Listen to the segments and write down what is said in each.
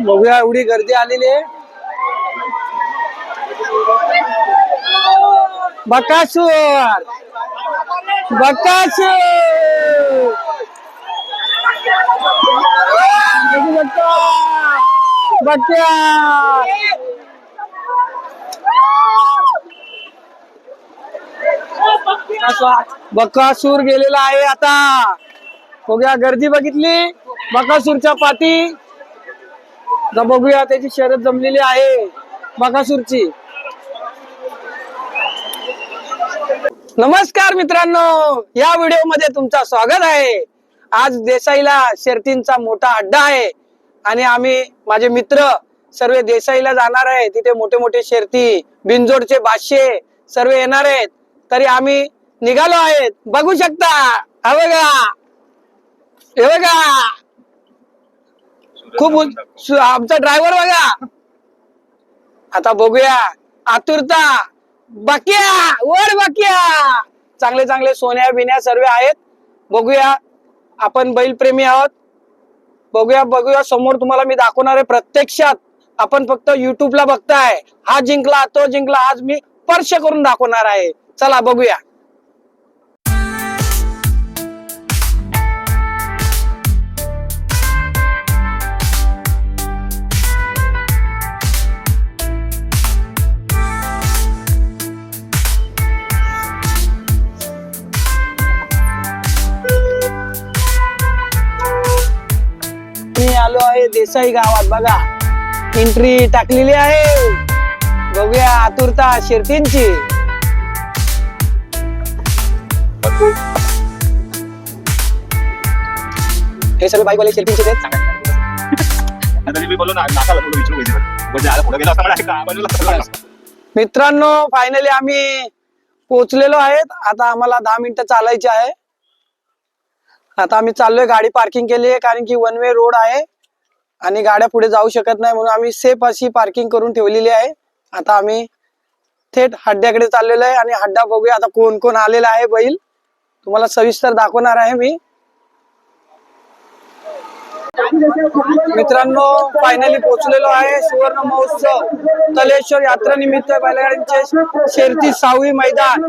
बघूया एवढी गर्दी आलेली आहे. बकासूर! बकासूर! बक्या! बकासूर गेलेला आहे आता. बघूया गर्दी बघितली? बकासूरच्या पाठी. आता बघूया त्याची शर्यत जमलेली आहे. बकासूरची. नमस्कार मित्रांनो या व्हिडिओमध्ये तुमचं स्वागत आहे. आज देसाईला शर्तींचा मोठा अड्डा आहे. आणि आम्ही माझे मित्र सर्व देसाईला जाणार आहे तिथे मोठे मोठे शर्ती बिनजोडचे बादशे सर्व येणार आहेत. तरी आम्ही निघालो आहेत. बघू शकता. हा बघा. हे बघा. खूप उं- आमचा ड्रायव्हर बघा. आता बघूया. आतुरता. बकिया. वर बकिया. चांगले चांगले सोन्या बिन्या सर्व आहेत. बघूया. आपण बैलप्रेमी आहोत. बघूया बघूया. समोर तुम्हाला मी दाखवणार आहे प्रत्यक्षात. आपण फक्त युट्यूबला बघताय. हा जिंकला तो जिंकला. आज मी स्पर्श करून दाखवणार आहे. चला बघूया. आहे गावात बघा. एंट्री टाकलेली आहे. बघूया आतुरता शिर्तींची. हे सगळे बाईकवाले शिर्तींचे आहेत. मित्रांनो फायनली आम्ही पोहोचलेलो आहेत. आता आम्हाला दहा मिनिटं चालायचे आहे. आता आम्ही चाललोय गाडी पार्किंग केली आहे कारण की वन वे रोड आहे. आणि गाड्या पुढे जाऊ शकत नाही म्हणून आम्ही सेफ अशी पार्किंग करून ठेवलेली आहे. आता आम्ही थेट हड्ड्याकडे चाललेलो आहे आणि हड्डा बघूया आता कोण कोण आलेला आहे बैल. तुम्हाला सविस्तर दाखवणार आहे मी. मित्रांनो फायनली पोहोचलेलो आहे सुवर्ण महोत्सव तलेश्वर यात्रा निमित्त बैलगाड्यांचे शेरती सहावी मैदान.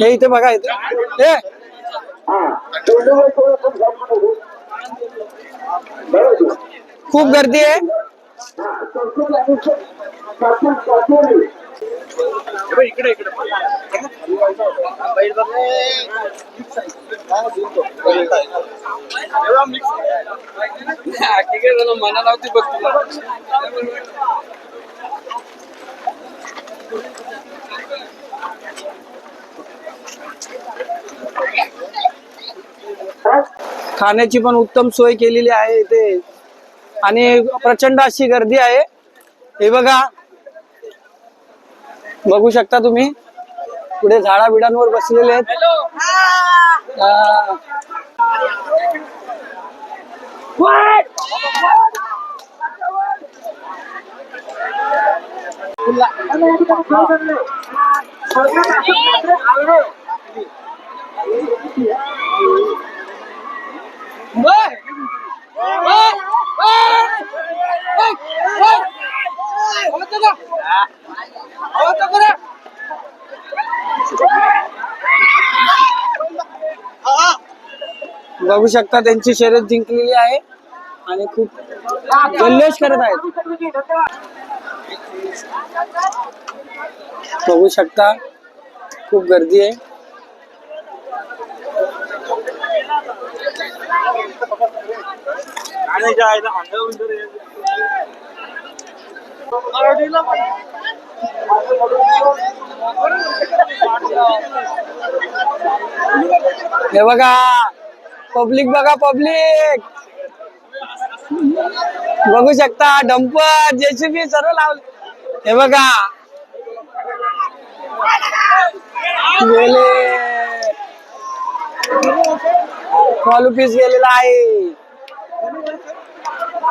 हे इथे बघा इथे. हे. खूप गर्दी आहे. हे बघ, इकडे इकडे एवढा mix. खाण्याची पण उत्तम सोय केलेली आहे इथे. आणि प्रचंड अशी गर्दी आहे. हे बघा. बघू शकता तुम्ही. पुढे झाडा बिडांवर बसलेले आहेत. बघू शकता त्यांची शर्यत जिंकलेली आहे आणि खूप जल्लोष करत आहेत. बघू शकता खूप गर्दी आहे आणि ज्या आहे ना, अंगावर जर हे- हे बघा पब्लिक बघा पब्लिक बघू शकता डंपर जेसीबी सर्व लावले. हे बघा. गेले. कॉल पीस गेलेला आहे.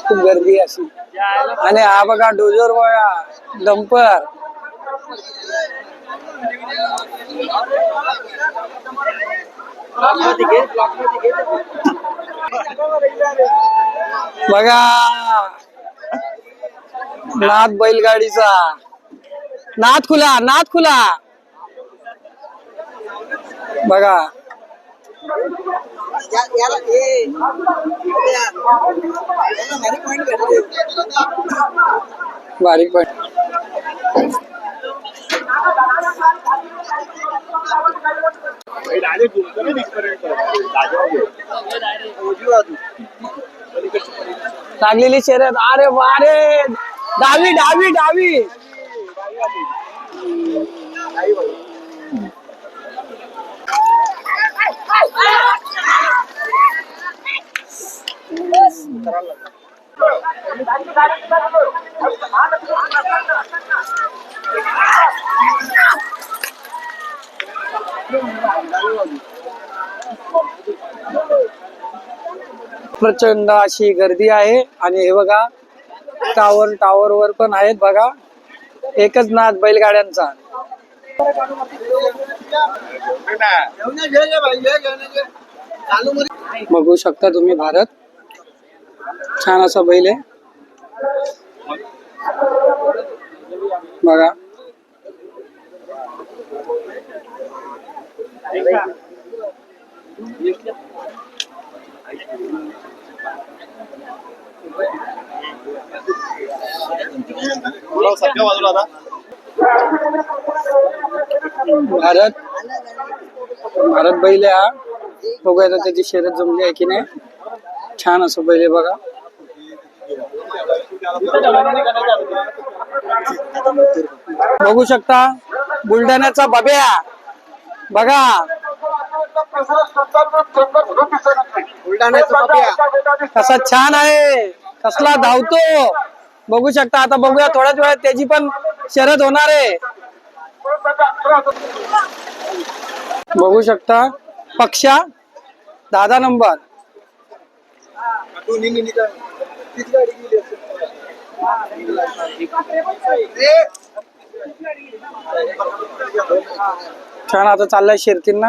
खूप गर्दी आहे अशी आणि हा बघा डोजर बघा डंपर बघा नाथ बैलगाडीचा. नाथ खुला नाथ खुला. बघा. बारीक बोल. लागलेली शर्यत. अरे वारे! डावी डावी डावी. प्रचंड अशी गर्दी आहे. आणि हे बघा टावर टावर वर पण आहेत बघा. एकच नाद बैलगाड्यांचा. बघू शकता तुम्ही भारत. छान असा बैल आहे. बघा. भारत भारत बैल हा बघूया आता त्याची शर्यत जमली आहे की नाही. छान असं बैल बघा. बघू शकता बुलढाण्याचा बब्या. बघा. कसा छान आहे. कसला धावतो? बघू शकता आता बघूया थोड्याच वेळात त्याची पण शर्यत होणार आहे. बघू शकता पक्षा दादा नंबर. छान आता चाललाय शिर्तींना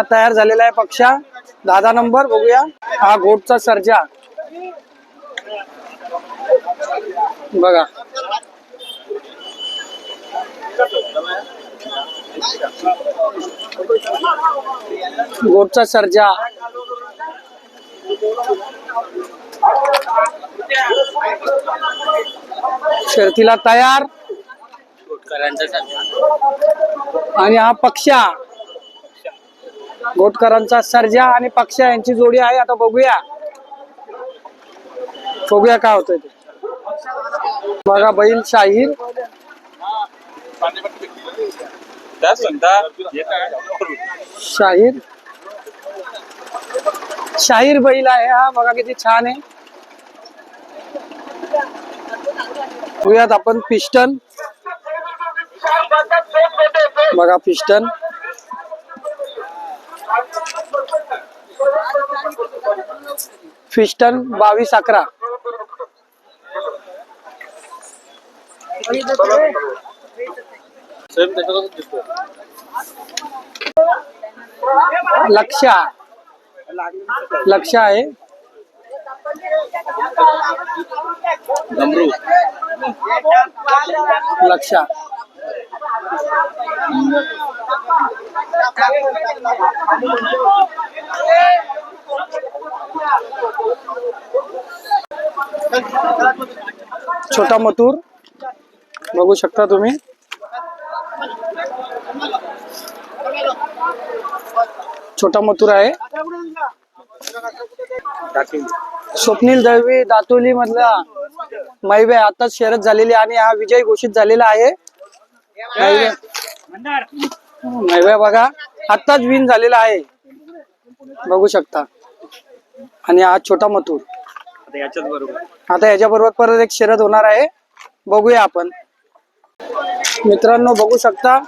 आता तयार झालेला आहे पक्षा. दादा नंबर बघूया. हा घोटचा सर्जा. बघा. गोटचा सर्जा. शर्तीला तयार. आणि हा पक्षा. गोटकरांचा सर्जा आणि पक्षा यांची जोडी आहे. आता बघूया. बघूया काय होतंय ते. बघा बैल शाहीर. शाहीर. शाहीर बैल आहे हा. बघा किती छान आहे. बघूयात आपण पिस्टन. बघा पिस्टन. फिस्टन बावीस अकरा. लक्ष. लक्ष आहे. लक्ष. छोटा मथुर. बघू शकता तुम्ही. छोटा मथुर आहे. स्वप्नील दळवी दातोली मधला मैबे आताच शर्यत झालेली आणि हा विजय घोषित झालेला आहे. मैबे बघा आताच विन झालेला आहे. बघू शकता. आणि हा छोटा मथुर. आता याच्याच बरोबर. आता याच्या बरोबर परत एक शर्यत होणार आहे. बघूया आपण. मित्रांनो बघू शकता.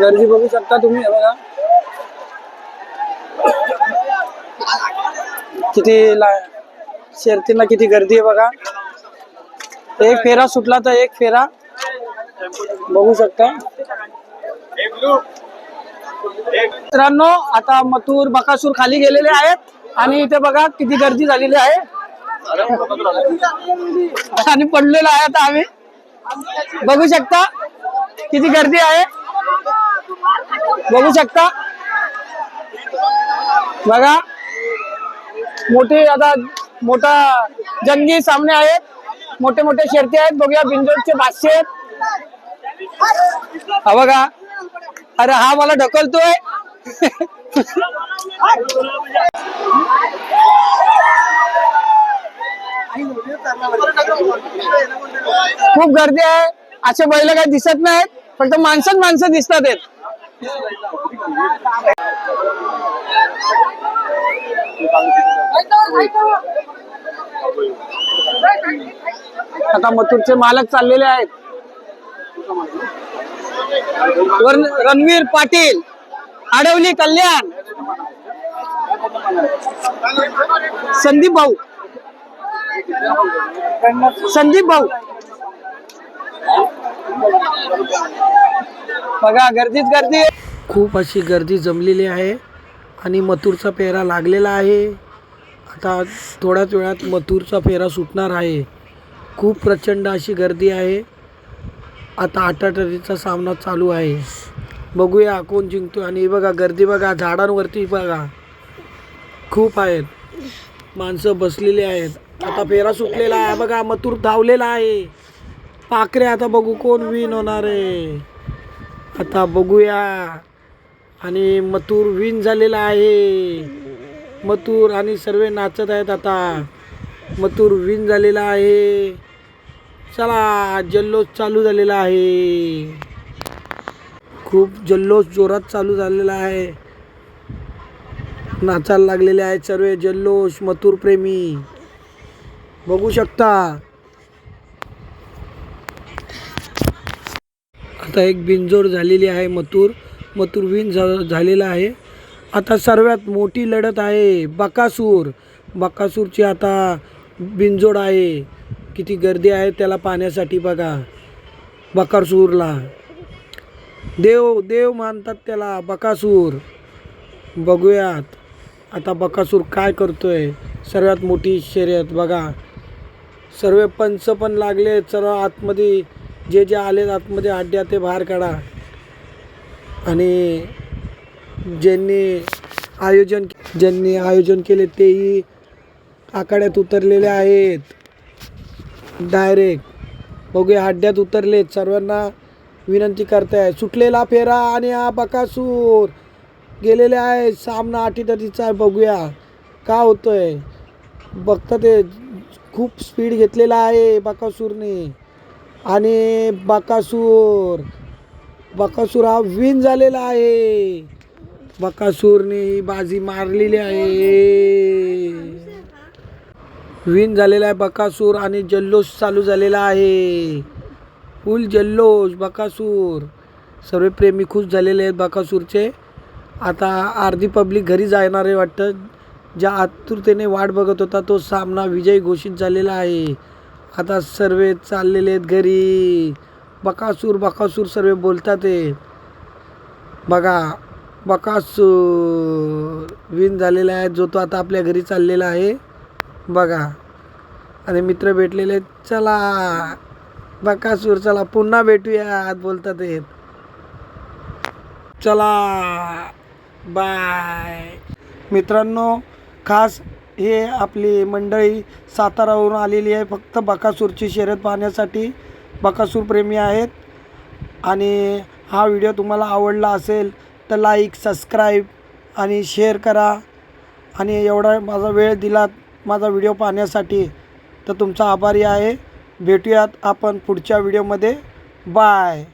गर्दी बघू शकता तुम्ही बघा. किती ला शर्तींना किती गर्दी आहे बघा. एक फेरा सुटला तर एक फेरा. बघू शकता. मित्रांनो आता मथुर बकासूर खाली गेलेले आहेत. आणि इथे बघा किती गर्दी झालेली आहे. आणि पडलेलो आहे आता आम्ही. बघू शकता किती गर्दी आहे. बघू शकता. बघा. मोठी आता मोठा जंगी सामने आहेत मोठे मोठे शर्ती आहेत. बघूया बिंजोडचे भाष्य आहेत. हा बघा. अरे हा मला ढकलतोय. खूप गर्दी आहे. असे बैल काही दिसत नाहीत फक्त माणसंच माणसं दिसतात आहेत. आता मथुरचे मालक चाललेले आहेत. रणवीर पाटील. आडवली कल्याण. संदीप भाऊ. संदीप भाऊ. बघा गर्दीच गर्दी. खूप अशी गर्दी जमलेली आहे आणि मथुरचा पेहरा लागलेला आहे. आता थोड्याच वेळात मथुरचा फेरा सुटणार आहे. खूप प्रचंड अशी गर्दी आहे. आता आटाटरीचा सामना चालू आहे. बघूया कोण जिंकतो आणि बघा गर्दी बघा झाडांवरती बघा. खूप आहेत. माणसं बसलेली आहेत. आता फेरा सुटलेला आहे. बघा मतूर धावलेला आहे. पाखरे आता बघू कोण विन होणार आहे. आता बघूया. आणि मतूर विन झालेला आहे. मतूर आणि सर्व नाचत आहेत आता. मतूर विन झालेला आहे. चला जल्लोष चालू झालेला आहे. खूप जल्लोष जोरात चालू झालेला आहे. नाचायला लागलेले आहेत सर्व जल्लोष मथुर प्रेमी. बघू शकता. आता एक बिंजोर झालेली आहे मथुर. मथुर विन झा- झालेला आहे. आता सर्वात मोठी लढत आहे बकासूर. बकासूरची आता बिंजोड आहे. किती गर्दी आहे त्याला पाहण्यासाठी बघा. बकासूरला. देव देव मानतात त्याला बकासूर. बघूयात. आता बकासूर काय करतो आहे सर्वात मोठी शर्यत बघा. सर्व पंच पण लागले सर्व आतमध्ये जे जे आले आतमध्ये अड्ड्या ते बाहेर काढा. आणि ज्यांनी आयोजन ज्यांनी आयोजन केले तेही आखाड्यात उतरलेले आहेत. डायरेक्ट बघूया अड्ड्यात उतरलेत सर्वांना. विनंती करताय. सुटलेला फेरा आणि हा बकासूर. गेलेले आहे. सामना अटीतटीचा आहे. बघूया. का होतोय? बघता ते खूप स्पीड घेतलेला आहे बकासूरने. आणि बकासूर. बकासूर हा विन झालेला आहे. बकासूरने ही बाजी मारलेली आहे. विन झालेला आहे बकासूर आणि जल्लोष चालू झालेला आहे. फुल जल्लोष बकासूर. सर्व प्रेमी खुश झालेले आहेत बकासूरचे. आता अर्धी पब्लिक घरी जाणार आहे वाटतं. ज्या आतुरतेने वाट बघत होता तो सामना विजयी घोषित झालेला आहे. आता सर्व चाललेले आहेत घरी. बकासूर बकासूर सर्व बोलतात आहे. बघा बकासूर विन झालेला आहे. जो तो आता आपल्या घरी चाललेला आहे. बघा. आणि मित्र भेटलेले चला. बकासूर चला पुन्हा भेटूया आत बोलतात येत चला बाय मित्रांनो खास हे आपली मंडळी सातारावरून आलेली आहे फक्त बकासूरची शर्यत पाहण्यासाठी. बकासूर प्रेमी आहेत. आणि हा व्हिडिओ तुम्हाला आवडला असेल तर लाईक सबस्क्राईब आणि शेअर करा. आणि एवढा माझा वेळ दिलात माझा व्हिडिओ पाहण्यासाठी तर तुमचा आभारी आहे. भेटूयात आपण पुढच्या व्हिडिओमध्ये. बाय.